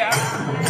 Yeah.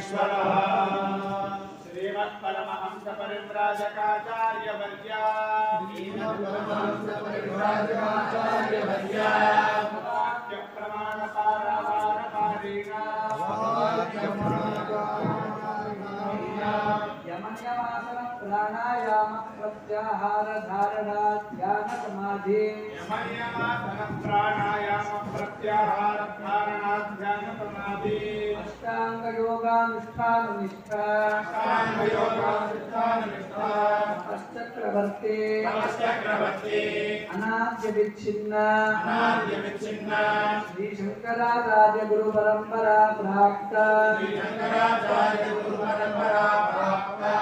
स्वरः श्रीमत्परमहंसपरिव्राजकाचार्यवर्या। श्रीमत्परमहंसपरिव्राजकाचार्यवर्या। यमन्यमासन प्राणायाम प्रत्याहार धारणा ध्यान समाधि यमनियमासन प्राणायाम प्रत्याहार धारणा ध्यान समाधि अष्टांग योगानुष्ठान निष्ठा साङ्गयोगानुष्ठाननिष्ठा अष्टचक्रवर्ती नमश्चक्रवर्ती अनाद्य विच्छिन्न अनाद्यविच्छिन्न। श्री शंकराचार्य गुरु परंपरा प्राप्त। श्रीशङ्कराचार्य गुरुपरम्परा प्राप्ता।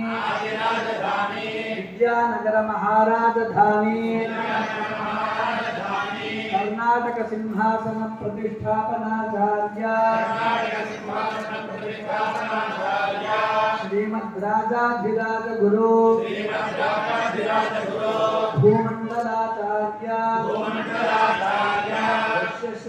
विद्यानगर महाराजधानी कर्नाटक सिंहासन प्रतिष्ठापनाचार्य श्रीमद्राजाधिराज गुरु भूमण्डलाचार्य।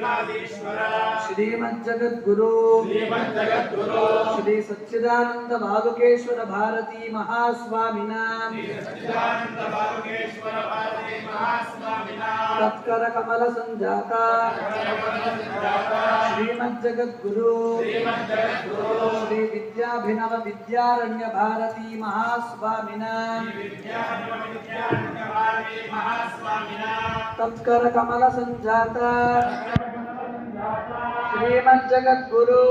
श्रीमज्जगद्गुरु। श्रीमज्जगद्गुरो। श्री सच्चिदानंद भावकेश्वर भारती महास्वामिना। सच्चिदानन्दबालकेश्वर भारती महास्वामिना। तत्कर कमल संजाता श्रीमज्जगद्गुरु। श्रीमज्जगद्गुरो। श्री विद्याभिनव विद्यारण्य भारती महास्वामिना। भारती महास्वामिना। तत्कर कमल संजाता श्रीमज्जगद्गुरु।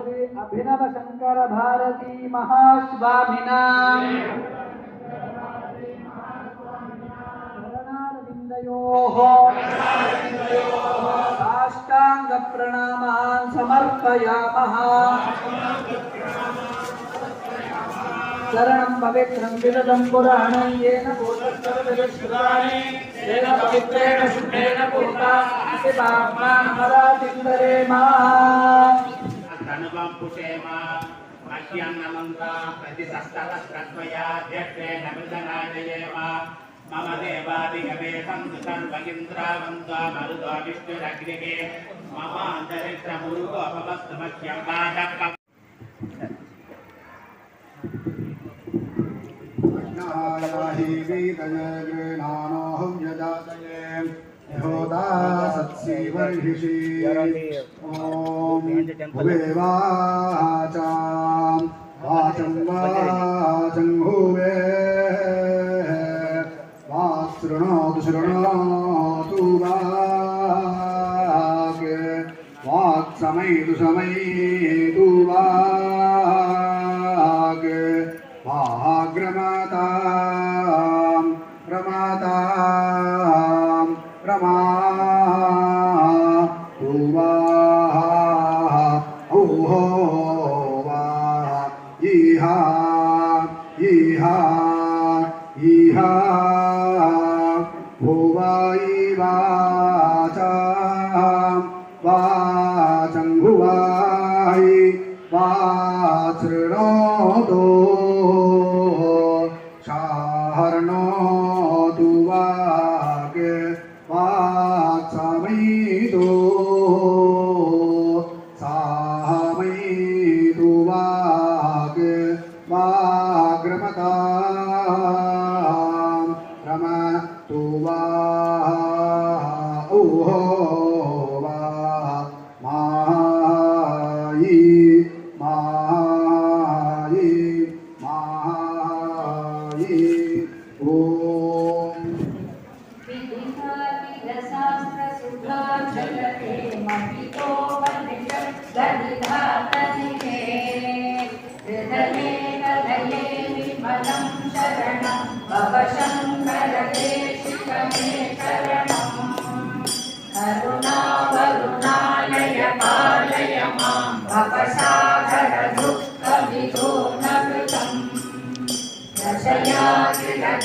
श्री अभिनव शंकर भारती महास्वामिना साष्टाङ्गप्रणामान् समर्पयामः। శరణం పవిత్రం విరదం పురాణం ఏన పూర్ణ పవిత్రేణ శుద్ధేన పూర్ణాతిరేమా మధ్యాహ్నమంతా మమ దేవాదిగమే సంతు సర్వగింద్రావంతా మరుదో మమ అంతరిక్ష మురుగోపమస్తు हि वीतय गृणानोऽहं यजातये यहोदा सत्सीवर्हिषि वा शृणोतु शृणोतु वाक् वाक् समयतु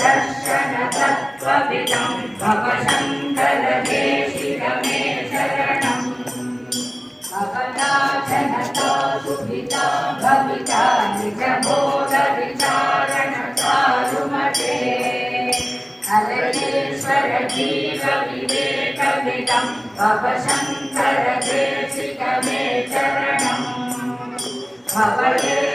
दर्शनतत्त्वविदं भव शङ्करदेशिकमे शरणम् भवनाशनता सुविता भविता भवन्त भवता कविता जगभो कविताविरे चरणम् भवते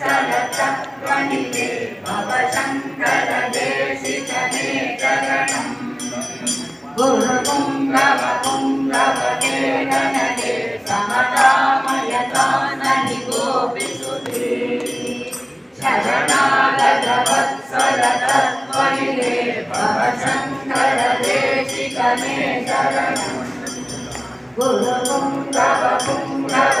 सरते भवदेशिकने शरणं गुरुवं भ्रवेन समयता गोपि गोविसु शरणालव शरत त्वे शरणम् गुरुपुङ्गव भ्रव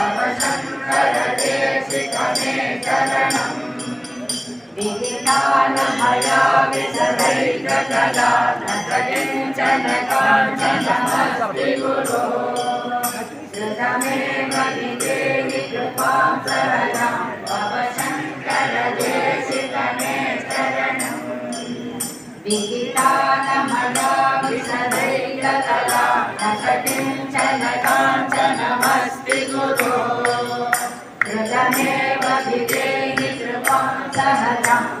भया भयामि सदैव कदा न सकिञ्चन काञ्चनमस्तिगुरो सुतमेव विदेवि कृपां शरणं भव शङ्कर देशिकमे शरणं विहितानमयामि सदैव कदा न सकिञ्चन काञ्चनमस्ति गुरो सुतमेव विदेहि कृपां शरणं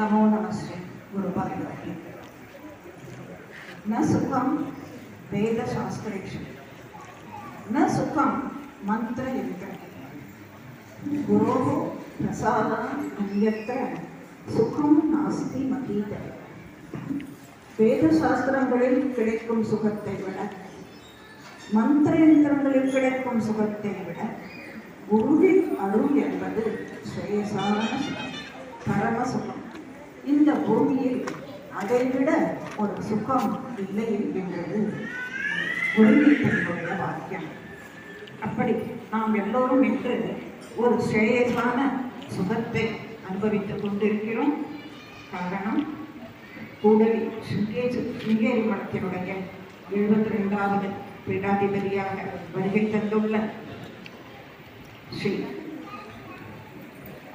नमो नमस्ते गुरुपादुकाभ्यां न सुखं वेदशास्त्रेषु न सुखं मन्त्रयन्त्रे गुरोः प्रसादात् अन्यत्र சுகம் நாஸ்தி மகீத வேத சாஸ்திரங்களில் கிடைக்கும் சுகத்தை விட மந்திர யந்திரங்களில் கிடைக்கும் சுகத்தை விட குருவின் அருள் என்பது ஸ்ரேயசான சுகம் பரம சுகம் இந்த பூமியில் அதைவிட ஒரு சுகம் இல்லை என்கின்றது குழந்தைகளுடைய வாக்கியம். அப்படி நாம் எல்லோரும் இன்று ஒரு ஸ்ரேயசான சுகத்தை அனுபவித்துக் கொண்டிருக்கிறோம். காரணம் கூடலி சிங்கேஜ் சுங்கேரி மடத்தினுடைய எழுபத்தி ரெண்டாவது பீடாதிபதியாக வருகை தந்துள்ள ஸ்ரீ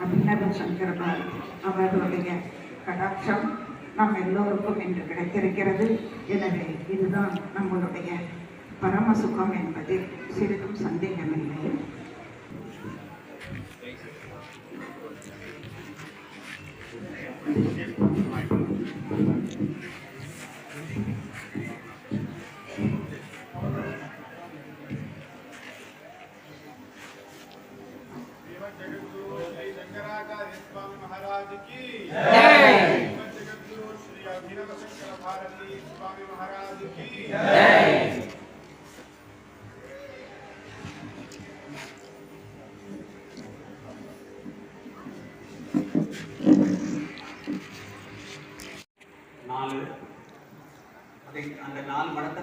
அபிநவ சங்கர பாரதி அவர்களுடைய கடாட்சம் நம் எல்லோருக்கும் இன்று கிடைத்திருக்கிறது. எனவே இதுதான் நம்மளுடைய பரம சுகம் என்பதில் சிறிதும் சந்தேகமில்லை.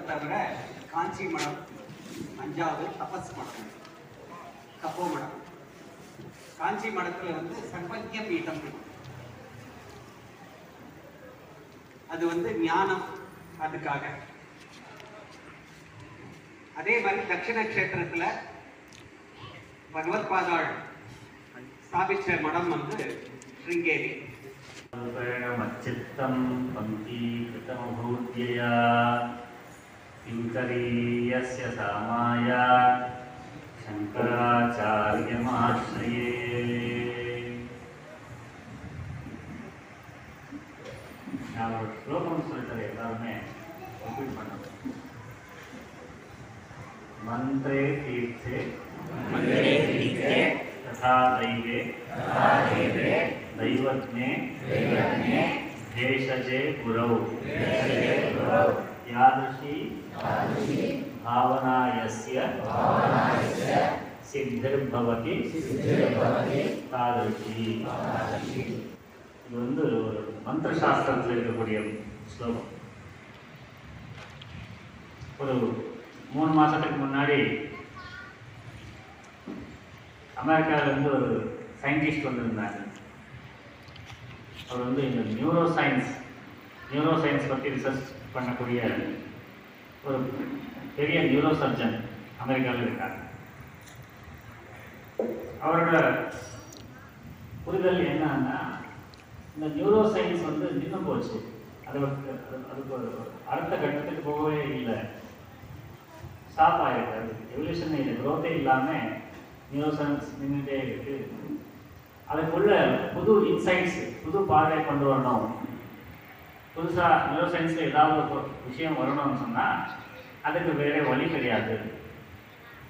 தவிர காஞ்சி மடம் அஞ்சாவது தபஸ் மடம் கப்போ மடம் காஞ்சி மடத்துல வந்து சர்வஜ பீடம் இருக்கு. அது வந்து ஞானம் அதுக்காக அதே மாதிரி தட்சிண கஷேத்திரத்துல பகவத் பாதாள் ஸ்தாபிச்ச மடம் வந்து ஸ்ருங்கேரி रूपेण मच्चित्तं पङ्क्तीकृतमभूद्यया किङ्करीयस्य सामाय शङ्कराचार्यमाश्रये நான் ஒரு ஸ்லோகம் சொல்லித்தர எல்லாருமே ரிப்பீட் பண்ணணும் மந்திரே தீர்த்தே तथा दैवे दैवज्ञे भेषजे गुरौ यादृशी भावना यस्य सिद्धिर्भवति तादृशी இது வந்து ஒரு மந்திர சாஸ்திரத்தில் இருக்கக்கூடிய ஸ்லோகம் ஒரு மூணு மாசத்துக்கு முன்னாடி அமெரிக்காவில இருந்து ஒரு சயின்டிஸ்ட் வந்திருந்தாங்க அவர் வந்து இந்த நியூரோ சயின்ஸ் நியூரோ சயின்ஸ் பற்றி ரிசர்ச் பண்ணக்கூடிய ஒரு பெரிய நியூரோ சர்ஜன் அமெரிக்காவில் இருக்காங்க அவரோட புரிதல் என்னன்னா இந்த நியூரோ சயின்ஸ் வந்து நின்று போச்சு. அது வந்து- அதுக்கு ஒரு அடுத்த கட்டத்துக்கு போகவே இல்லை. ஸ்டாப் ஆகிருக்கு அது எவல்யூஷன் இல்லை குரோத்தே இல்லாமல் நியூரோ சயின்ஸ் நின்றுட்டே இருக்கு. அதுக்குள்ள புது இன்சைட்ஸ் புது பார்வை கொண்டு வரணும். புதுசாக நியூரோ சயின்ஸில் ஏதாவது ஒரு விஷயம் வரணும்னு சொன்னால் அதுக்கு வேற வழி கிடையாது.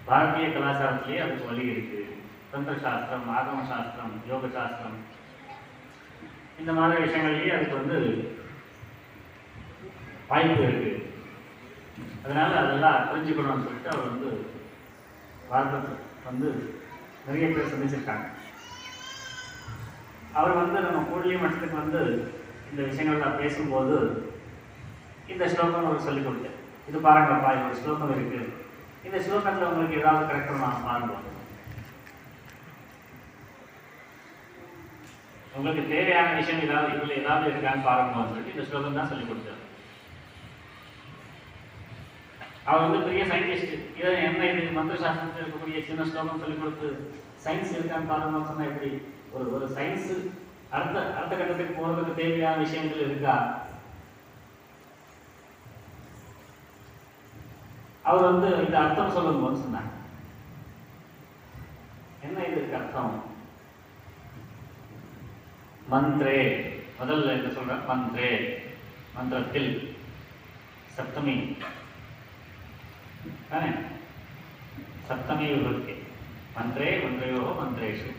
பாரதிய கலாச்சாரத்திலேயே அதுக்கு வழி இருக்கு. தந்திர சாஸ்திரம் ஆகம சாஸ்திரம் யோக சாஸ்திரம் இந்த மாதிரி விஷயங்கள்லேயே அதுக்கு வந்து வாய்ப்பு இருக்கு. அதனால அதெல்லாம் தெரிஞ்சுக்கணும்னு சொல்லிட்டு அவர் வந்து பாரதத்தை வந்து நிறைய பேர் சந்திச்சிருக்காங்க. அவர் வந்து நம்ம கூடலி மட்டத்துக்கு வந்து இந்த விஷயங்கள்லாம் பேசும்போது இந்த ஸ்லோகம் உங்களுக்கு சொல்லிக் கொடுத்தேன். இது பாருங்கப்பா இது ஒரு ஸ்லோகம் இருக்கு. இந்த ஸ்லோகத்தில் உங்களுக்கு ஏதாவது கரெக்டாக நான் பாருங்க உங்களுக்கு தேவையான விஷயம் ஏதாவது இதில் ஏதாவது இருக்கான்னு பாருங்கன்னு சொல்லிட்டு இந்த ஸ்லோகம் தான் சொல்லிக் கொடுத்தாரு அவர் வந்து பெரிய சயின்டிஸ்ட் இதை என்ன இது? மந்திர சாஸ்திரத்தில் இருக்கக்கூடிய சின்ன ஸ்லோகம் சொல்லிக் கொடுத்து சயின்ஸ் இருக்கான்னு பாருங்கன்னு சொன்னால் எப்படி? ஒரு ஒரு சயின்ஸ் அடுத்த அடுத்த கட்டத்துக்கு போறதுக்கு தேவையான விஷயங்கள் இருக்கா? அவர் வந்து இந்த அர்த்தம் சொல்லும்போது சொன்னாங்க என்ன இதுக்கு அர்த்தம்? மந்திரே. முதல்ல என்ன சொல்ற மந்திரே. மந்திரத்தில் சப்தமி. சப்தமி விபக்தி மந்திரே மந்திரையோ மந்திரேஷு.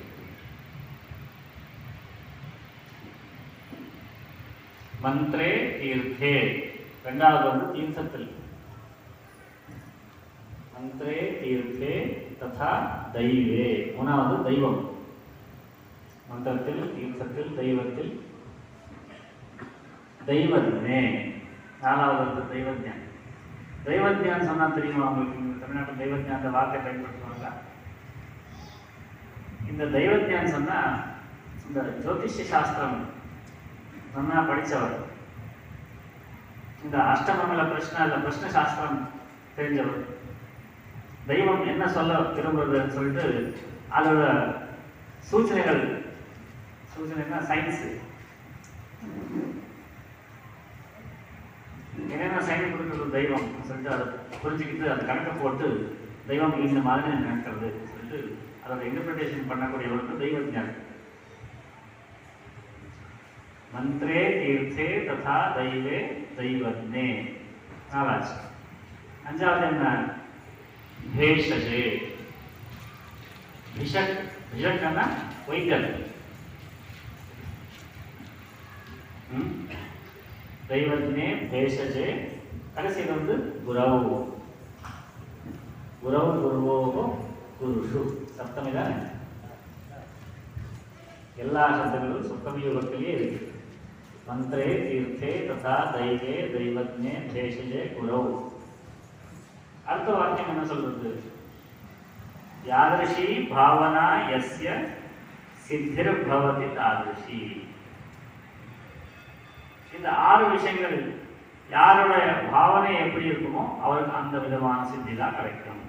மந்திரே தீர்த்தே. ரெண்டாவது வந்து தீர்த்தத்தில். மந்திரே தீர்த்தே ததா தெய்வே. மூணாவது தெய்வம். மந்திரத்தில் தீர்த்தத்தில் தெய்வத்தில். தெய்வத்னே நாலாவது வந்து தெய்வஜான் தெய்வஜான் சொன்னா தெரியுமா உங்களுக்கு? இந்த தமிழ்நாட்டில் அந்த வார்த்தை பயன்படுத்துவாங்க இந்த தெய்வஜான் சொன்னா இந்த ஜோதிஷ சாஸ்திரம் நல்லா படித்தவர் இந்த அஷ்டமங்கல பிரஷ்ன இல்லை பிரஷ்ன சாஸ்திரம் தெரிஞ்சவர். தெய்வம் என்ன சொல்ல திரும்புறதுன்னு சொல்லிட்டு அதோட சூச்சனைகள் சூச்சனைனா சயின்ஸு என்னென்ன சைன் கொடுக்குறது தெய்வம் சொல்லிட்டு அதை புரிஞ்சுக்கிட்டு அதை கணக்கை போட்டு தெய்வம் இந்த மாதிரி நினைக்கிறது சொல்லிட்டு அதோட இன்டர்பிரிட்டேஷன் பண்ணக்கூடியவருக்கு தெய்வ ஞானம் મંત્રે ತೀರ್ಥೆ ತಥಾ ದೈವೆ ದೈವಜ್ಞೆ આવા છે ಭೇಷಜೆ ಭಿಷಕ್ ભેષ ವೈದ್ಯ ભીષક ભીષક નામના વૈજ્ઞાનિક ದೈವಜ್ಞೆ ಭೇಷಜೆ ಅರಸಿನೊಂದು ಗುರವು ಗುರವು ಗುರುವೋ ಗುರುಷು ಸಪ್ತಮಿದಾನೆ ಎಲ್ಲ ಶಬ್ದಗಳು ಸಪ್ತಮಿಯ ಭಕ್ತಿಯೇ ಇರುತ್ತೆ. மந்திரே தீர்த்தே ததா தெய்வே தெய்வத்னே பேஷஜே குரவு அடுத்த வாக்கியம் என்ன சொல்றது யாதர்ஷி பாவனா யஸ்ய சித்திர் பவதி தாதிருஷி இந்த ஆறு விஷயங்கள் யாருடைய பாவனை எப்படி இருக்குமோ அவருக்கு அந்த விதமான சித்தி தான் கிடைக்கும்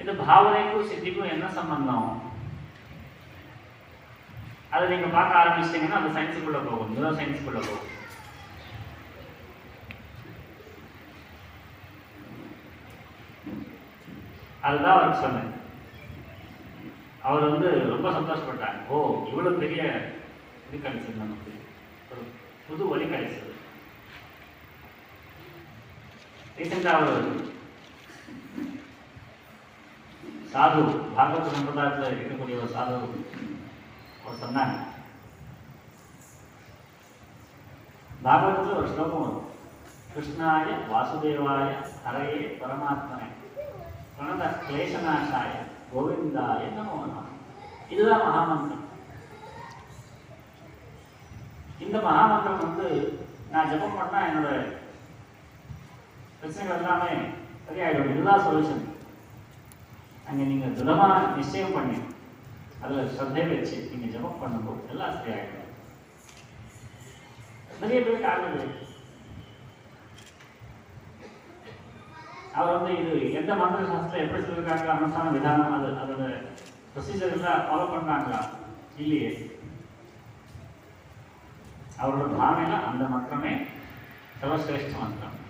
இந்த பாவனைக்கும் சித்திக்கும் என்ன சம்பந்தம் அதை நீங்க பார்க்க ஆரம்பிச்சிட்டீங்கன்னா அந்த சயின்ஸுக்குள்ள போகும். நியூரோ சயின்ஸுக்குள்ள போகும். அதுதான் அவருக்கு சொன்னேன் அவர் வந்து ரொம்ப சந்தோஷப்பட்டாங்க ஓ இவ்வளவு பெரிய இது கிடைச்சது நமக்கு. ஒரு புது வழி கிடைச்சது. ரீசெண்டாக அவர் சாது பாகவத் சம்பிரதாயத்தில் இருக்கக்கூடிய ஒரு சாது அவர் சொன்னாங்க பாகவதத்தில் ஒரு ஸ்லோகம் வரும் கிருஷ்ணாய வாசுதேவாய ஹரையே பரமாத்மனே பிரணத கிளேசநாசாய கோவிந்தாய நமோ இதுதான் மகாமந்திரம் இந்த மகாமந்திரம் வந்து நான் ஜெபம் பண்ணால் என்னோட பிரச்சனைகள் எல்லாமே சரியாயிடும் இதுதான் சொல்யூஷன் அங்கே நீங்கள் திடமாக நிச்சயம் பண்ணி அதில் ஸ்ரத்தை வச்சு நீங்கள் ஜெபம் பண்ணும்போது எல்லாம் சரியாயிடும் நிறைய பேருக்கு ஆகுது அவர் வந்து இது எந்த மந்திர சாஸ்திரம் எப்படி சொல்லியிருக்காங்க அனுஷ்டான விதானம் அது அதோட ப்ரொசீஜர் எல்லாம் ஃபாலோ பண்ணாங்களா இல்லையே அவரோட பாவனையில அந்த மந்திரமே சர்வசிரேஷ்ட மந்திரம்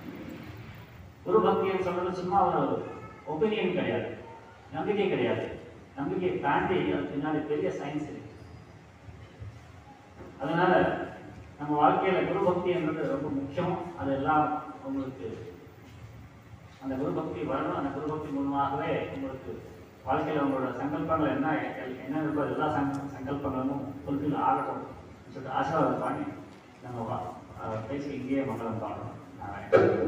குரு பக்தின்னு சொல்றது சும்மா ஒரு ஒப்பீனியன் கிடையாது நம்பிக்கை கிடையாது நம்பிக்கையை தாண்டி அது பின்னாடி பெரிய சயின்ஸ் இருக்கு அதனால நம்ம வாழ்க்கையில குரு பக்தின்றது ரொம்ப முக்கியம் அது எல்லாம் உங்களுக்கு அந்த குரு பக்தி வரணும் அந்த குரு பக்தி மூலமாகவே உங்களுக்கு வாழ்க்கையில் உங்களோட சங்கல்பங்கள் என்ன என்ன இருக்கோ எல்லா சங்க சங்கல்பங்களும் ஃபுல்ஃபில் ஆகட்டும் சொல்லிட்டு ஆசீர்வாதம் பண்ணி நம்ம வா- பேசி இங்கேயே மங்களம் பாடணும் நாராயணன்.